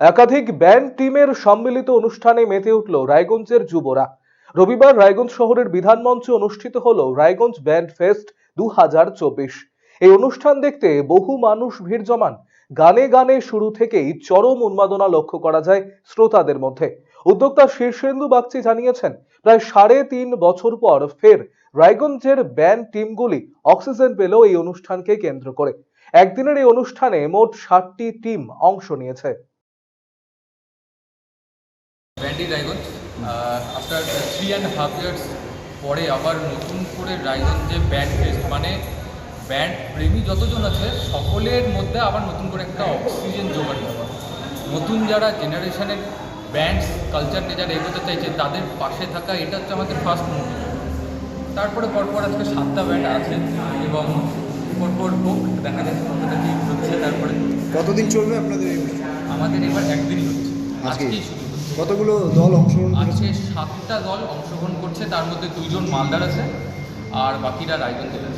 একাধিক ব্যান্ড টিমের সম্মিলিত অনুষ্ঠানে মেতে উঠল রায়গঞ্জের যুবরা। রবিবার রায়গঞ্জ শহরের বিধানমঞ্চে অনুষ্ঠিত হল রায়গঞ্জ ব্যান্ড ফেস্ট দু এই অনুষ্ঠান দেখতে বহু মানুষ ভিড় জমান। গানে গানে শুরু থেকেই চরম উন্মাদনা লক্ষ্য করা যায় শ্রোতাদের মধ্যে। উদ্যোক্তা শীর্ষেন্দু বাগচি জানিয়েছেন, প্রায় সাড়ে তিন বছর পর ফের রায়গঞ্জের ব্যান্ড টিমগুলি অক্সিজেন পেল এই অনুষ্ঠানকে কেন্দ্র করে। একদিনের এই অনুষ্ঠানে মোট ষাটটি টিম অংশ নিয়েছে। Bandy Raiganj after three and half years পরে আবার নতুন করে রায়গঞ্জে ব্যান্ড ফেস্ট মানে ব্যান্ড প্রেমী যতজন আছে সকলের মধ্যে আবার নতুন করে একটা অক্সিজেন জোগাড় দেওয়া নতুন যারা জেনারেশনের ব্যান্ডস কালচার নিয়ে যারা এগোতে চাইছে তাদের পাশে থাকা এটা হচ্ছে আমাদের ফার্স্ট মুভি তারপরে পরপর আজকে সাতটা ব্যান্ড আছে এবং পরপর হোক দেখা যাচ্ছে কতটা কি হচ্ছে তারপরে। কতদিন চলবে আপনাদের আমাদের এবার একদিনই হচ্ছে। আজকেই? হচ্ছে কতগুলো দল অংশগ্রহণ আছে সাতটা দল অংশগ্রহণ করছে, তার মধ্যে দুইজন মালদার আছে আর বাকিরা রায়গঞ্জ জেলার আছে।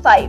5